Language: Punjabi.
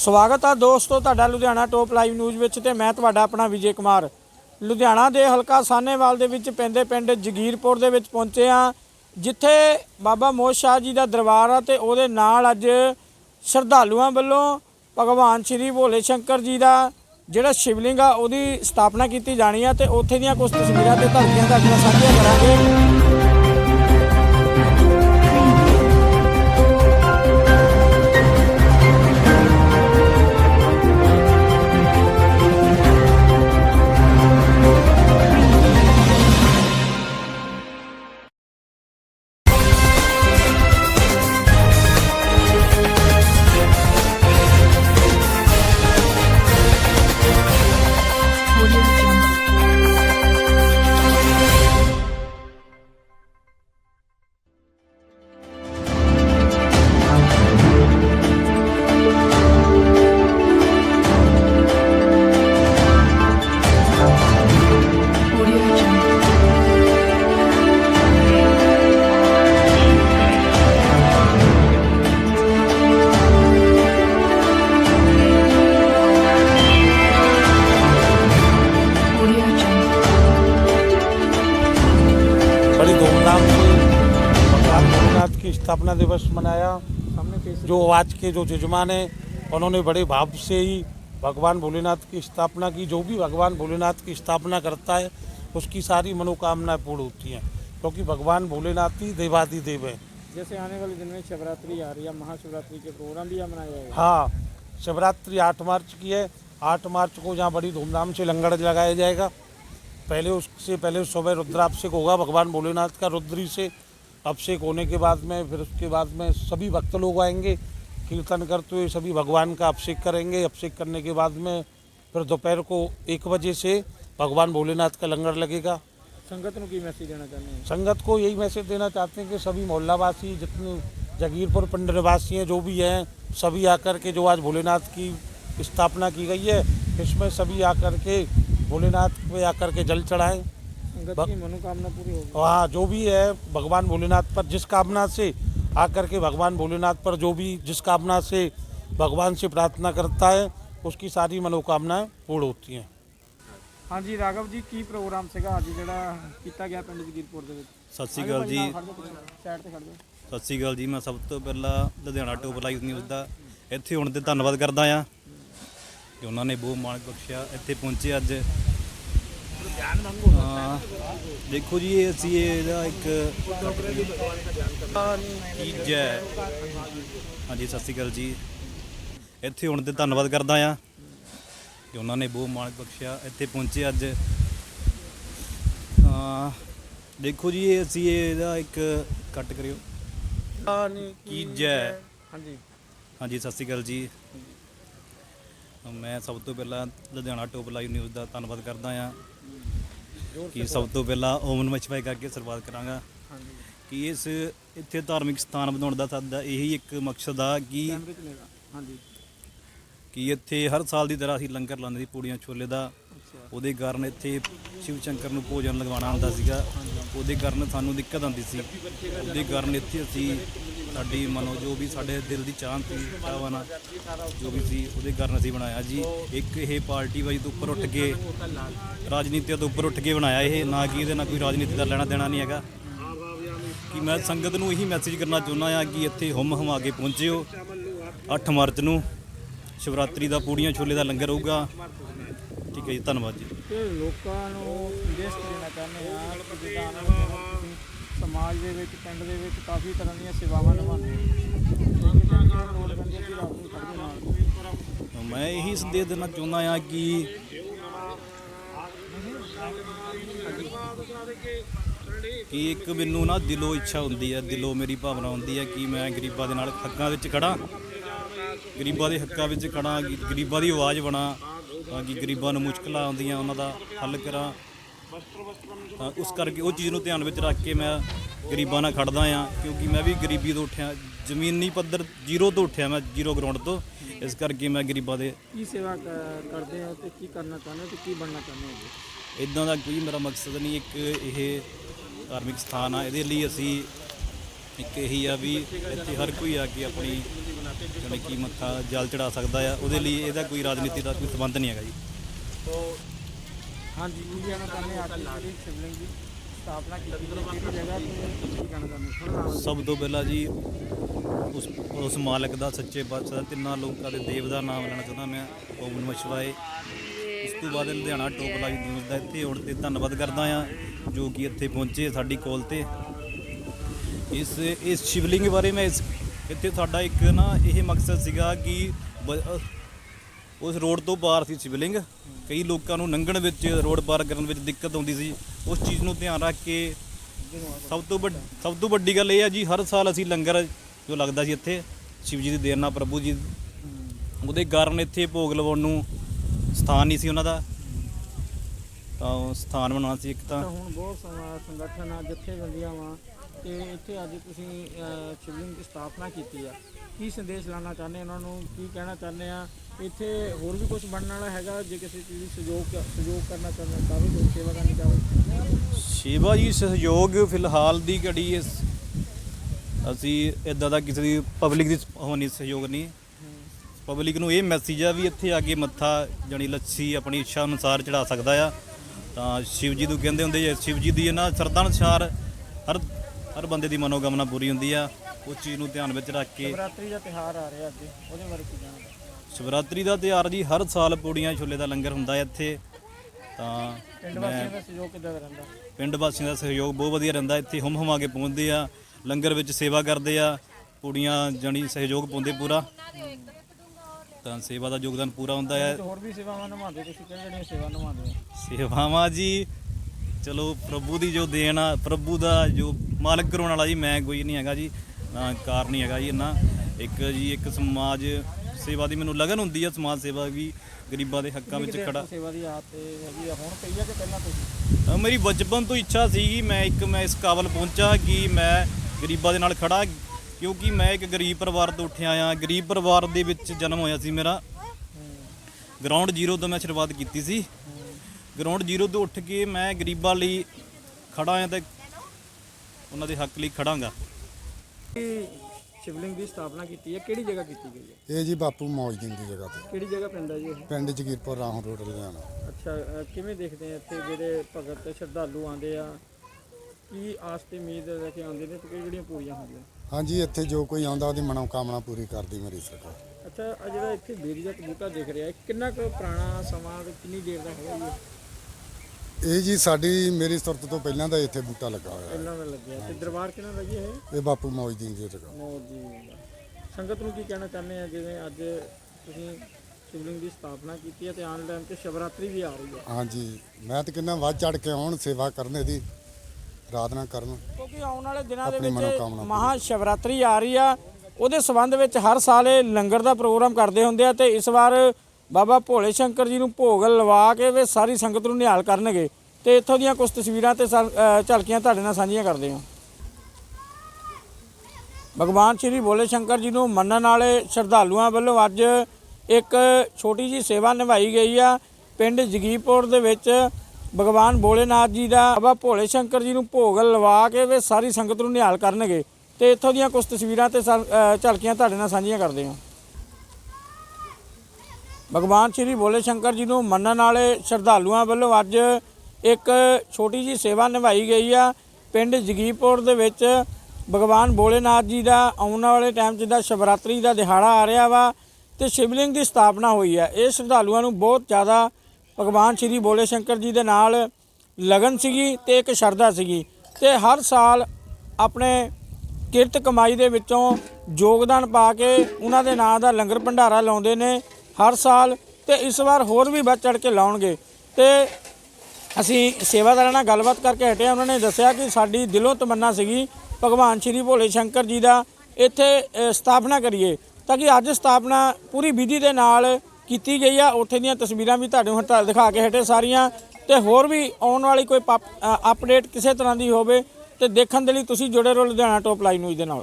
ਸਵਾਗਤ ਆ ਦੋਸਤੋ ਤੁਹਾਡਾ ਲੁਧਿਆਣਾ ਟੋਪ ਲਾਈਵ ਨਿਊਜ਼ ਵਿੱਚ ਤੇ ਮੈਂ ਤੁਹਾਡਾ ਆਪਣਾ ਵਿਜੇ ਕੁਮਾਰ। ਲੁਧਿਆਣਾ ਦੇ ਹਲਕਾ ਸਾਨੇਵਾਲ ਦੇ ਵਿੱਚ ਪੈਂਦੇ ਪਿੰਡ ਜਗੀਰਪੁਰ ਦੇ ਵਿੱਚ ਪਹੁੰਚੇ ਆ ਜਿੱਥੇ ਬਾਬਾ ਮੋਹ ਸ਼ਾਹ ਜੀ ਦਾ ਦਰਬਾਰ ਆ ਤੇ ਉਹਦੇ ਨਾਲ ਅੱਜ ਸ਼ਰਧਾਲੂਆਂ ਵੱਲੋਂ ਭਗਵਾਨ ਸ਼੍ਰੀ ਭੋਲੇ ਸ਼ੰਕਰ ਜੀ ਦਾ ਜਿਹੜਾ ਸ਼ਿਵਲਿੰਗ ਆ ਉਹਦੀ ਸਥਾਪਨਾ ਕੀਤੀ ਜਾਣੀ ਆ ਤੇ ਉੱਥੇ ਦੀਆਂ ਕੁਝ ਤਸਵੀਰਾਂ ਤੇ ਧਰਤੀਆਂ ਤੁਹਾਡੇ ਸਾਂਝੀਆਂ ਕਰਾਂਗੇ। स्थापना दिवस मनाया। जो आज के जो जजमान हैं उन्होंने बड़े भाव से ही भगवान भोलेनाथ की स्थापना की। जो भी भगवान भोलेनाथ की स्थापना करता है उसकी सारी मनोकामनाएँ पूर्ण होती हैं। क्योंकि भगवान भोलेनाथ ही देवादिदेव हैं। जैसे आने वाले दिन में शिवरात्रि आ रही है महाशिवरात्रि के प्रोग्राम भी यहाँ मनाया जाएगा। हाँ शिवरात्रि आठ मार्च की है। आठ मार्च को यहाँ बड़ी धूमधाम से लंगर लगाया जाएगा। पहले उससे पहले सुबह रुद्राभिषेक होगा भगवान भोलेनाथ का रुद्री से। अभिषेक होने के बाद में फिर उसके बाद में सभी भक्त लोग आएँगे कीर्तन करते हुए सभी भगवान का अभिषेक करेंगे। अभिषेक करने के बाद में फिर दोपहर को एक बजे से भगवान भोलेनाथ का लंगर लगेगा। संगत को की मैसेज देना चाहते हैं? संगत को यही मैसेज देना चाहते हैं कि सभी मोहल्लावासी जितने जगीरपुर पंडरवासी हैं जो भी हैं सभी आकर के जो आज भोलेनाथ की स्थापना की गई है इसमें सभी आकर के भोलेनाथ पे आकर के जल चढ़ाएँ। ਸੰਗਤ ब- की मनोकामना पूरी होगी और हाँ जो भी है भगवान भोलेनाथ पर जिस कामना से आकर के भगवान भोलेनाथ पर जो भी जिस कामना से भगवान से प्रार्थना करता है उसकी सारी मनोकामनाएं पूर्ण होती हैं ਹਾਂਜੀ ਰਾਘਵ ਜੀ ਕੀ ਪ੍ਰੋਗਰਾਮ ਸੀਗਾ ਅੱਜ ਜਿਹੜਾ ਕੀਤਾ ਗਿਆ ਪਿੰਡ ਜਗੀਰਪੁਰ ਦੇ ਵਿੱਚ ਸਤਿ ਸ਼੍ਰੀ ਅਕਾਲ ਜੀ ਸਾਈਡ ਤੇ ਖੜ ਜਾਓ ਸਤਿ ਸ਼੍ਰੀ ਅਕਾਲ ਜੀ ਮੈਂ ਸਭ ਤੋਂ ਪਹਿਲਾਂ ਲੁਧਿਆਣਾ ਟੋਪ ਲਾਈਵ ਨਿਊਜ਼ ਦਾ ਇੱਥੇ ਹੁਣ ਤੇ ਧੰਨਵਾਦ ਕਰਦਾ ਆ ਕਿ ਉਹਨਾਂ ਨੇ ਬਹੁਤ ਮਾਣ ਬਖਸ਼ਿਆ ਇੱਥੇ ਪਹੁੰਚੇ ਅੱਜ ਹਾਂ, ਦੇਖੋ ਜੀ ਇਹ ਅਸੀਂ ਇਹਦਾ ਇੱਕ ਕੀ ਜੈ ਹਾਂਜੀ ਸਤਿ ਸ਼੍ਰੀ ਅਕਾਲ ਜੀ। ਇੱਥੇ ਹੁਣ ਤੇ ਧੰਨਵਾਦ ਕਰਦਾ ਆ ਕਿ ਉਹਨਾਂ ਨੇ ਬਹੁਤ ਮਾਣ ਬਖਸ਼ਿਆ ਇੱਥੇ ਪਹੁੰਚੇ ਅੱਜ। ਹਾਂ, ਦੇਖੋ ਜੀ ਇਹ ਅਸੀਂ ਇਹਦਾ ਇੱਕ ਕੱਟ ਕਰਿਓ। ਕੀ ਜੈ ਹਾਂਜੀ। ਹਾਂਜੀ ਸਤਿ ਸ਼੍ਰੀ ਅਕਾਲ ਜੀ। ਮੈਂ ਸਭ ਤੋਂ ਪਹਿਲਾਂ ਲੁਧਿਆਣਾ ਟੋਪ ਲਾਈਵ ਨਿਊਜ਼ ਦਾ ਧੰਨਵਾਦ ਕਰਦਾ ਹਾਂ ਕਿ ਸਭ ਤੋਂ ਪਹਿਲਾਂ ਓਮ ਨਮः ਸ਼ਿਵਾਏ ਕਰਕੇ ਸ਼ੁਰੂਆਤ ਕਰਾਂਗਾ ਕਿ ਇਸ ਇੱਥੇ ਧਾਰਮਿਕ ਸਥਾਨ ਬਣਾਉਣ ਦਾ ਸਾਡਾ ਇਹੀ ਇੱਕ ਮਕਸਦ ਆ ਕਿ ਹਾਂਜੀ। ਕਿ ਇੱਥੇ ਹਰ ਸਾਲ ਦੀ ਤਰ੍ਹਾਂ ਅਸੀਂ ਲੰਗਰ ਲਾਉਂਦੇ ਸੀ ਪੂੜੀਆਂ ਛੋਲੇ ਦਾ। ਉਹਦੇ ਕਾਰਨ ਇੱਥੇ ਸ਼ਿਵ ਸ਼ੰਕਰ ਨੂੰ ਭੋਜਨ ਲਗਵਾਉਣਾ ਹੁੰਦਾ ਸੀਗਾ। ਉਹਦੇ ਕਾਰਨ ਸਾਨੂੰ ਦਿੱਕਤ ਆਉਂਦੀ ਸੀ। ਉਹਦੇ ਕਾਰਨ ਇੱਥੇ ਅਸੀਂ ਸਾਡੀ ਮਨੋ ਜੋ ਵੀ ਸਾਡੇ ਦਿਲ ਦੀ ਚਾਹਤ ਸੀ ਚਾਹਵਾਨਾ ਜੋ ਵੀ ਸੀ, ਉਹਦੇ ਕਾਰਨ ਅਸੀਂ ਬਣਾਇਆ ਜੀ। ਇੱਕ ਇਹ ਪਾਰਟੀ ਵਾਈ ਤੋਂ ਉੱਪਰ ਉੱਠ ਕੇ ਰਾਜਨੀਤੀ ਤੋਂ ਉੱਪਰ ਉੱਠ ਕੇ ਬਣਾਇਆ ਇਹ। ਨਾ ਕਿ ਇਹਦੇ ਨਾਲ ਕੋਈ ਰਾਜਨੀਤੀ ਦਾ ਲੈਣਾ ਦੇਣਾ ਨਹੀਂ ਹੈਗਾ। ਕਿ ਮੈਂ ਸੰਗਤ ਨੂੰ ਇਹੀ ਮੈਸੇਜ ਕਰਨਾ ਚਾਹੁੰਦਾ ਆ ਕਿ ਇੱਥੇ ਹੁਮ ਹਮਾ ਕੇ ਪਹੁੰਚਿਓ। 8 ਮਾਰਚ ਨੂੰ ਸ਼ਿਵਰਾਤਰੀ ਦਾ ਪੂੜੀਆਂ ਛੋਲੇ ਦਾ ਲੰਗਰ ਹੋਊਗਾ। ਠੀਕ ਹੈ ਜੀ ਧੰਨਵਾਦ ਜੀ। ਤੇ ਲੋਕਾਂ ਨੂੰ ਸੰਦੇਸ਼ ਦੇਣਾ ਚਾਹੁੰਦੇ ਆ ਕਿ ਜਿੱਦਾਂ ਤੁਸੀਂ ਸਮਾਜ ਦੇ ਵਿੱਚ ਪਿੰਡ ਦੇ ਵਿੱਚ ਕਾਫੀ ਤਰ੍ਹਾਂ ਦੀਆਂ ਸੇਵਾਵਾਂ ਨਿਭਾਉਂਦੇ ਹੋ। ਮੈਂ ਇਹੀ ਸੰਦੇਸ਼ ਦੇਣਾ ਚਾਹੁੰਦਾ ਆ ਕਿ ਕਿ ਇੱਕ ਮੈਨੂੰ ਨਾ ਦਿਲੋਂ ਇੱਛਾ ਹੁੰਦੀ ਹੈ ਦਿਲੋਂ ਮੇਰੀ ਭਾਵਨਾ ਹੁੰਦੀ ਹੈ ਕਿ ਮੈਂ ਗਰੀਬਾਂ ਦੇ ਨਾਲ ਹੱਕਾਂ ਵਿੱਚ ਖੜਾ ਗਰੀਬਾਂ ਦੇ ਹੱਕਾਂ ਵਿੱਚ ਖੜਾ ਗਰੀਬਾਂ ਦੀ ਆਵਾਜ਼ ਬਣਾ। ਤਾਂ ਕਿ ਗਰੀਬਾਂ ਨੂੰ ਮੁਸ਼ਕਲਾਂ ਆਉਂਦੀਆਂ ਉਹਨਾਂ ਦਾ ਹੱਲ ਕਰਾਂ ਤਾਂ ਉਸ ਕਰਕੇ ਉਹ ਚੀਜ਼ ਨੂੰ ਧਿਆਨ ਵਿੱਚ ਰੱਖ ਕੇ ਮੈਂ ਗਰੀਬਾਂ ਨਾਲ ਖੜਦਾ ਆ ਕਿਉਂਕਿ ਮੈਂ ਵੀ ਗਰੀਬੀ ਤੋਂ ਉੱਠਿਆ ਜ਼ਮੀਨੀ ਪੱਧਰ ਜ਼ੀਰੋ ਤੋਂ ਉੱਠਿਆ ਮੈਂ ਜ਼ੀਰੋ ਗਰਾਊਂਡ ਤੋਂ ਇਸ ਕਰਕੇ ਮੈਂ ਗਰੀਬਾਂ ਦੇ ਕੀ ਸੇਵਾ ਕਰਦੇ ਹੋ ਤੇ ਕੀ ਕਰਨਾ ਚਾਹੁੰਦੇ ਹੋ ਤੇ ਕੀ ਬਣਨਾ ਚਾਹੁੰਦੇ ਹੋ? ਇਦਾਂ ਦਾ ਕੋਈ ਮੇਰਾ ਮਕਸਦ ਨਹੀਂ ਇੱਕ ਇਹ ਧਾਰਮਿਕ ਸਥਾਨ ਆ ਇਹਦੇ ਲਈ ਅਸੀਂ ਇੱਕ ਇਹੀ ਆ ਵੀ ਇੱਥੇ ਹਰ ਕੋਈ ਆ ਕੇ ਆਪਣੀ ਜਾਣੀ ਕਿ ਮੱਥਾ ਜਲ ਚੜਾ ਸਕਦਾ ਆ ਉਹਦੇ ਲਈ ਇਹਦਾ ਕੋਈ ਰਾਜਨੀਤੀ ਦਾ ਕੋਈ ਸੰਬੰਧ ਨਹੀਂ ਹੈਗਾ ਜੀ। ਸਭ ਤੋਂ ਪਹਿਲਾਂ ਜੀ ਉਸ ਉਸ ਮਾਲਕ ਦਾ ਸੱਚੇ ਪਾਤਸ਼ਾਹ ਤਿੰਨਾਂ ਲੋਕਾਂ ਦੇ ਦੇਵ ਦਾ ਨਾਮ ਲੈਣਾ ਚਾਹੁੰਦਾ ਮੈਂ ਓਮ ਨਮঃ ਸ਼ਿਵਾਏ ਉਸ ਤੋਂ ਬਾਅਦ ਲੁਧਿਆਣਾ ਟੋਪ ਲਾਈਵ ਨਿਊਜ਼ ਦਾ ਇੱਥੇ ਆਉਣ ਤੇ ਧੰਨਵਾਦ ਕਰਦਾ ਆ ਜੋ ਕਿ ਇੱਥੇ ਪਹੁੰਚੇ ਸਾਡੀ ਕੋਲ ਤੇ। ਇਸ ਇਸ ਸ਼ਿਵਲਿੰਗ ਬਾਰੇ ਮੈਂ ਇਸ ਇੱਥੇ ਸਾਡਾ ਇੱਕ ਨਾ ਇਹ ਮਕਸਦ ਸੀਗਾ ਕਿ ਉਸ ਰੋਡ ਤੋਂ ਬਾਹਰ ਸੀ ਸ਼ਿਵਲਿੰਗ। ਕਈ ਲੋਕਾਂ ਨੂੰ ਲੰਘਣ ਵਿੱਚ, ਰੋਡ ਪਾਰ ਕਰਨ ਵਿੱਚ ਦਿੱਕਤ ਆਉਂਦੀ ਸੀ। ਉਸ ਚੀਜ਼ ਨੂੰ ਧਿਆਨ ਰੱਖ ਕੇ ਸਭ ਤੋਂ ਵੱਡ ਸਭ ਤੋਂ ਵੱਡੀ ਗੱਲ ਇਹ ਹੈ ਜੀ, ਹਰ ਸਾਲ ਅਸੀਂ ਲੰਗਰ ਜੋ ਲੱਗਦਾ ਸੀ ਇੱਥੇ, ਸ਼ਿਵ ਜੀ ਦੀ ਦੇਰ ਨਾਲ, ਪ੍ਰਭੂ ਜੀ ਉਹਦੇ ਕਾਰਨ ਇੱਥੇ ਭੋਗ ਲਵਾਉਣ ਨੂੰ ਸਥਾਨ ਨਹੀਂ ਸੀ ਉਹਨਾਂ ਦਾ। ਤਾਂ ਸਥਾਨ ਬਣਾਉਣਾ ਸੀ ਇੱਕ ਤਾਂ। ਹੁਣ ਬਹੁਤ ਸਮਾਂ ਸੰਗਠਨ ਆ ਜਥੇਬੰਦੀਆਂ ਵਾ ਤੇ ਇੱਥੇ ਅੱਜ ਤੁਸੀਂ ਸ਼ਿਵਲਿੰਗ ਦੀ ਸਥਾਪਨਾ ਕੀਤੀ ਆ। ਕੀ ਸੰਦੇਸ਼ ਲਾਣਾ ਚਾਹੁੰਦੇ ਉਹਨਾਂ ਨੂੰ? ਕੀ ਕਹਿਣਾ ਚਾਹੁੰਦੇ ਆ? ਇੱਥੇ ਹੋਰ ਵੀ ਕੁਝ ਬਣਨ ਵਾਲਾ ਹੈਗਾ? ਜੇ ਕਿਸੇ ਚੀਜ਼ ਦੀ ਸਹਿਯੋਗ ਸਹਿਯੋਗ ਕਰਨਾ ਚਾਹੁੰਦਾ ਤਾਂ ਵੀ ਕੋਈ ਸੇਵਾ ਕਰਨੀ ਚਾਹੋ। ਸ਼ਿਵਾ ਜੀ, ਸਹਿਯੋਗ ਫਿਲਹਾਲ ਦੀ ਘੜੀ ਇਸ, ਅਸੀਂ ਇਦਾਂ ਦਾ ਕਿਸੇ ਦੀ ਪਬਲਿਕ ਦੀ ਹੋਣੀ ਸਹਿਯੋਗ ਨਹੀਂ। ਪਬਲਿਕ ਨੂੰ ਇਹ ਮੈਸੇਜ ਆ ਵੀ ਇੱਥੇ ਆ ਕੇ ਮੱਥਾ, ਜਾਣੀ ਲੱਛੀ ਆਪਣੀ ਇੱਛਾ ਅਨੁਸਾਰ ਚੜਾ ਸਕਦਾ ਆ। ਤਾਂ ਸ਼ਿਵ ਜੀ ਨੂੰ ਕਹਿੰਦੇ ਹੁੰਦੇ ਜੇ ਸ਼ਿਵ ਜੀ ਦੀ ਇਹਨਾਂ ਸ਼ਰਧਾ ਅਨੁਸਾਰ ਹਰ ਹਰ ਬੰਦੇ ਦੀ ਮਨੋਕਾਮਨਾ ਪੂਰੀ ਹੁੰਦੀ ਆ ਉਸ ਚੀਜ਼ ਨੂੰ ਧਿਆਨ ਵਿੱਚ ਰੱਖ ਕੇ। ਨਵਰਾਤਰੀ ਦਾ ਤਿਹਾਰ ਆ ਰਿਹਾ ਅੱਗੇ ਉਹਦੇ ਬਾਰੇ ਕੀ ਕਹਿਣਾ? ਸ਼ਿਵਰਾਤਰੀ ਦਾ ਤਿਉਹਾਰ ਜੀ ਹਰ ਸਾਲ ਪੂੜੀਆਂ ਛੋਲੇ ਦਾ ਲੰਗਰ ਹੁੰਦਾ ਹੈ ਇੱਥੇ। ਤਾਂ ਪਿੰਡ ਮੈਂ ਵਾਸੀਆਂ ਦਾ ਸਹਿਯੋਗ ਕਿੱਦਾਂ ਦਾ ਰਹਿੰਦਾ? ਪਿੰਡ ਵਾਸੀਆਂ ਦਾ ਸਹਿਯੋਗ ਬਹੁਤ ਵਧੀਆ ਰਹਿੰਦਾ ਇੱਥੇ ਹੁੰਮ ਹੁਮਾ ਕੇ ਪਹੁੰਚਦੇ ਆ ਲੰਗਰ ਵਿੱਚ ਸੇਵਾ ਕਰਦੇ ਆ ਕੁੜੀਆਂ ਜਣੀ ਸਹਿਯੋਗ ਪਾਉਂਦੇ ਪੂਰਾ। ਤਾਂ ਸੇਵਾ ਦਾ ਯੋਗਦਾਨ ਪੂਰਾ ਹੁੰਦਾ ਹੈ। ਤੇ ਹੋਰ ਵੀ ਸੇਵਾਵਾਂ ਨਿਭਾਉਂਦੇ ਤੁਸੀਂ ਕਿਹੜੀਆਂ ਕਿਹੜੀਆਂ ਸੇਵਾ ਨਿਭਾਉਂਦੇ ਹੋ? ਸੇਵਾਵਾਂ ਜੀ ਚਲੋ ਪ੍ਰਭੂ ਦੀ ਜੋ ਦੇਣ ਆ ਪ੍ਰਭੂ ਦਾ ਜੋ ਮਾਲਕ ਕਰਾਉਣ ਵਾਲਾ ਜੀ ਮੈਂ ਕੋਈ ਨਹੀਂ ਹੈਗਾ ਜੀ ਨਾ ਕਾਰ ਨਹੀਂ ਹੈਗਾ ਜੀ ਇੰਨਾ। ਇੱਕ ਜੀ ਇੱਕ ਸਮਾਜ ਸੇਵਾ ਦੀ ਮੈਨੂੰ ਲਗਨ ਹੁੰਦੀ ਆ ਸਮਾਜ ਸੇਵਾ ਵੀ ਗਰੀਬਾਂ ਦੇ ਹੱਕਾਂ ਵਿੱਚ ਖੜਾ। ਸੇਵਾ ਦੀ ਆਦਤ ਤੇ ਹੈਗੀ ਆ ਹੁਣ ਪਈ ਆ ਕਿ ਪਹਿਲਾਂ ਅ, ਮੇਰੀ ਬਚਪਨ ਤੋਂ ਇੱਛਾ ਸੀਗੀ ਮੈਂ ਇੱਕ ਮੈਂ ਇਸ ਕਾਬਲ ਪਹੁੰਚਾ ਕਿ ਮੈਂ ਗਰੀਬਾਂ ਦੇ ਨਾਲ ਖੜਾ ਕਿਉਂਕਿ ਮੈਂ ਇੱਕ ਗਰੀਬ ਪਰਿਵਾਰ ਤੋਂ ਉੱਠਿਆ ਆ। ਗਰੀਬ ਪਰਿਵਾਰ ਦੇ ਵਿੱਚ ਜਨਮ ਹੋਇਆ ਸੀ ਮੇਰਾ। ਗਰਾਊਂਡ ਜ਼ੀਰੋ ਤੋਂ ਮੈਂ ਸ਼ੁਰੂਆਤ ਕੀਤੀ ਸੀ। ਗਰਾਊਂਡ ਜ਼ੀਰੋ ਤੋਂ ਉੱਠ ਕੇ ਮੈਂ ਗਰੀਬਾਂ ਲਈ ਖੜਾ ਆ ਤੇ ਉਹਨਾਂ ਦੇ ਹੱਕ ਲਈ ਖੜਾਂਗਾ ਇਹ ਸ਼ਿਵਲਿੰਗ ਦੀ ਸਥਾਪਨਾ ਕੀਤੀ ਹੈ ਕਿਹੜੀ ਜਗ੍ਹਾ ਕੀਤੀ ਗਈ ਹੈ? ਇਹ ਜੀ ਬਾਪੂ ਮੌਜਦੀਨ ਦੀ ਜਗ੍ਹਾ ਤੇ। ਕਿਹੜੀ ਜਗ੍ਹਾ ਪੈਂਦਾ ਜੀ ਇਹ? ਪਿੰਡ ਜਗੀਰਪੁਰ ਰਾਹੋਂ ਰੋਡ ਲੁਧਿਆਣਾ। ਅੱਛਾ ਅ, ਕਿਵੇਂ ਦੇਖਦੇ ਆ ਇੱਥੇ ਜਿਹੜੇ ਭਗਤ ਤੇ ਸ਼ਰਧਾਲੂ ਆਉਂਦੇ ਆ? ਕੀ ਆਸ ਤੇ ਉਮੀਦ ਲੈ ਕੇ ਆਉਂਦੇ ਨੇ ਤੇ ਕਿਹੜੀ ਕਿਹੜੀਆਂ ਪੂਰੀਆਂ ਹੁੰਦੀਆਂ? ਹਾਂਜੀ ਇੱਥੇ ਜੋ ਕੋਈ ਆਉਂਦਾ ਉਹਦੀ ਮਨੋਕਾਮਨਾ ਪੂਰੀ ਕਰਦੀ ਮੇਰੀ ਸਰਕਾਰ। ਅੱਛਾ ਆ ਜਿਹੜਾ ਇੱਥੇ ਬੇਰੀ ਦਾ ਕਬੂਤਰ ਦਿਖ ਰਿਹਾ ਹੈ ਕਿੰਨਾ ਕੁ ਪੁਰਾਣਾ ਸਮਾਂ ਤੇ ਕਿੰਨੀ ਦੇਰ ਦਾ ਹੈਗਾ ਜੀ ਇਹ? ਇਹ ਜੀ ਸਾਡੀ ਮੇਰੀ ਸੁਰਤ ਤੋਂ ਪਹਿਲਾਂ ਦਾ ਇੱਥੇ ਬੂਟਾ ਲੱਗਾ ਹੋਇਆ ਹੈ। ਪਹਿਲਾਂ ਦਾ ਲੱਗਿਆ। ਤੇ ਦਰਬਾਰ ਕਿਹਨਾਂ ਦਾ ਜੀ ਇਹ? ਇਹ ਬਾਪੂ ਮੌਜਦੀਨ ਦੀ ਜਗ੍ਹਾ। ਮੋਰ ਜੀ। ਦਾ। ਸੰਗਤ ਨੂੰ ਕੀ ਕਹਿਣਾ ਚਾਹੁੰਦੇ ਆ? ਜਿਵੇਂ ਅੱਜ ਤੁਸੀਂ ਸ਼ਿਵਲਿੰਗ ਦੀ ਸਥਾਪਨਾ ਕੀਤੀ ਹੈ ਤੇ ਆਉਣ ਟਾਈਮ ਤੇ ਸ਼ਿਵਰਾਤਰੀ ਵੀ ਆ ਰਹੀ ਹੈ। ਹਾਂਜੀ। ਮੈਂ ਤਾਂ ਕਿੰਨਾ ਵੱਧ ਚੜ ਕੇ ਆਉਣ ਸੇਵਾ ਕਰਨ ਇਹਦੀ ਆਰਾਧਨਾ ਕਰਨ। ਕਿਉਂਕਿ ਆਉਣ ਵਾਲੇ ਦਿਨਾਂ ਦੇ ਆਪਣੀ ਵਿੱਚ ਮਨੋਕਾਮਨਾ ਮਹਾ ਸ਼ਿਵਰਾਤਰੀ ਆ ਰਹੀ ਆ। ਉਹਦੇ ਸਬੰਧ ਵਿੱਚ ਹਰ ਸਾਲ ਇਹ ਲੰਗਰ ਦਾ ਪ੍ਰੋਗਰਾਮ ਕਰਦੇ ਹੁੰਦੇ ਆ ਤੇ ਇਸ ਵਾਰ ਬਾਬਾ ਭੋਲੇ ਸ਼ੰਕਰ ਜੀ ਨੂੰ ਭੋਗ ਲਵਾ ਕੇ ਵੇ ਸਾਰੀ ਸੰਗਤ ਨੂੰ ਨਿਹਾਲ ਕਰਨਗੇ ਤੇ ਇੱਥੋਂ ਦੀਆਂ ਕੁਝ ਤਸਵੀਰਾਂ ਤੇ ਸਾ- ਝਲਕੀਆਂ ਤੁਹਾਡੇ ਨਾਲ ਸਾਂਝੀਆਂ ਕਰਦੇ ਹਾਂ। ਭਗਵਾਨ ਸ਼੍ਰੀ ਭੋਲੇ ਸ਼ੰਕਰ ਜੀ ਨੂੰ ਮੰਨਣ ਵਾਲੇ ਸ਼ਰਧਾਲੂਆਂ ਵੱਲੋਂ ਅੱਜ ਇੱਕ ਛੋਟੀ ਜੀ ਸੇਵਾ ਨਿਭਾਈ ਗਈ ਆ। ਪਿੰਡ ਜਗੀਪੁਰ ਦੇ ਵਿੱਚ ਭਗਵਾਨ ਭੋਲੇਨਾਥ ਜੀ ਦਾ ਬਾਬਾ ਭੋਲੇ ਸ਼ੰਕਰ ਜੀ ਨੂੰ ਭੋਗ ਲਵਾ ਕੇ ਵੇ ਸਾਰੀ ਸੰਗਤ ਨੂੰ ਨਿਹਾਲ ਕਰਨਗੇ ਤੇ ਇੱਥੋਂ ਦੀਆਂ ਕੁਝ ਤਸਵੀਰਾਂ ਤੇ ਸਾ- ਝਲਕੀਆਂ ਤੁਹਾਡੇ ਨਾਲ ਸਾਂਝੀਆਂ ਕਰਦੇ ਹਾਂ। ਭਗਵਾਨ ਸ਼੍ਰੀ ਭੋਲੇ ਸ਼ੰਕਰ ਜੀ ਨੂੰ ਮੰਨਣ ਵਾਲੇ ਸ਼ਰਧਾਲੂਆਂ ਵੱਲੋਂ ਅੱਜ ਇੱਕ ਛੋਟੀ ਜੀ ਸੇਵਾ ਨਿਭਾਈ ਗਈ ਆ। ਪਿੰਡ ਜਗੀਪੁਰ ਦੇ ਵਿੱਚ ਭਗਵਾਨ ਭੋਲੇਨਾਥ ਜੀ ਦਾ ਆਉਣ ਵਾਲੇ ਟਾਈਮ 'ਚ ਦਾ ਸ਼ਿਵਰਾਤਰੀ ਦਾ ਦਿਹਾੜਾ ਆ ਰਿਹਾ ਵਾ ਤੇ ਸ਼ਿਵਲਿੰਗ ਦੀ ਸਥਾਪਨਾ ਹੋਈ ਹੈ ਇਹ ਸ਼ਰਧਾਲੂਆਂ ਨੂੰ ਬਹੁਤ ਜ਼ਿਆਦਾ ਭਗਵਾਨ ਸ਼੍ਰੀ ਭੋਲੇ ਸ਼ੰਕਰ ਜੀ ਦੇ ਨਾਲ ਲਗਨ ਸੀਗੀ ਤੇ ਇੱਕ ਸ਼ਰਧਾ ਸੀਗੀ ਤੇ ਹਰ ਸਾਲ ਆਪਣੇ ਕਿਰਤ ਕਮਾਈ ਦੇ ਵਿੱਚੋਂ ਯੋਗਦਾਨ ਪਾ ਕੇ ਉਹਨਾਂ ਦੇ ਨਾਂ ਦਾ ਲੰਗਰ ਭੰਡਾਰਾ ਲਾਉਂਦੇ ਨੇ। ਹਰ ਸਾਲ ਤੇ ਇਸ ਵਾਰ ਹੋਰ ਵੀ ਵੱਧ ਚੜ ਕੇ ਲਾਉਣਗੇ। ਤੇ ਅਸੀਂ ਸੇਵਾਦਾਰਾਂ ਨਾਲ ਗੱਲਬਾਤ ਕਰਕੇ ਹਟੇ ਉਹਨਾਂ ਨੇ ਦੱਸਿਆ ਕਿ ਸਾਡੀ ਦਿਲੋਂ ਤਮੰਨਾ ਸੀਗੀ ਭਗਵਾਨ ਸ਼੍ਰੀ ਭੋਲੇ ਸ਼ੰਕਰ ਜੀ ਦਾ ਇੱਥੇ ਸਥਾਪਨਾ ਕਰੀਏ ਤਾਂ ਕਿ ਅੱਜ ਸਥਾਪਨਾ ਪੂਰੀ ਵਿਧੀ ਦੇ ਨਾਲ ਕੀਤੀ ਗਈ ਆ। ਉੱਥੇ ਦੀਆਂ ਤਸਵੀਰਾਂ ਵੀ ਤੁਹਾਨੂੰ ਹਟਾ ਦਿਖਾ ਕੇ ਹਟੇ ਸਾਰੀਆਂ। ਤੇ ਹੋਰ ਵੀ ਆਉਣ ਵਾਲੀ ਕੋਈ ਅਪਡੇਟ ਕਿਸੇ ਤਰ੍ਹਾਂ ਦੀ ਹੋਵੇ ਤੇ ਦੇਖਣ ਦੇ ਲਈ ਤੁਸੀਂ ਜੁੜੇ ਰਹੋ ਲੁਧਿਆਣਾ ਟੋਪ ਲਾਈਵ ਨਿਊਜ਼ ਦੇ ਨਾਲ।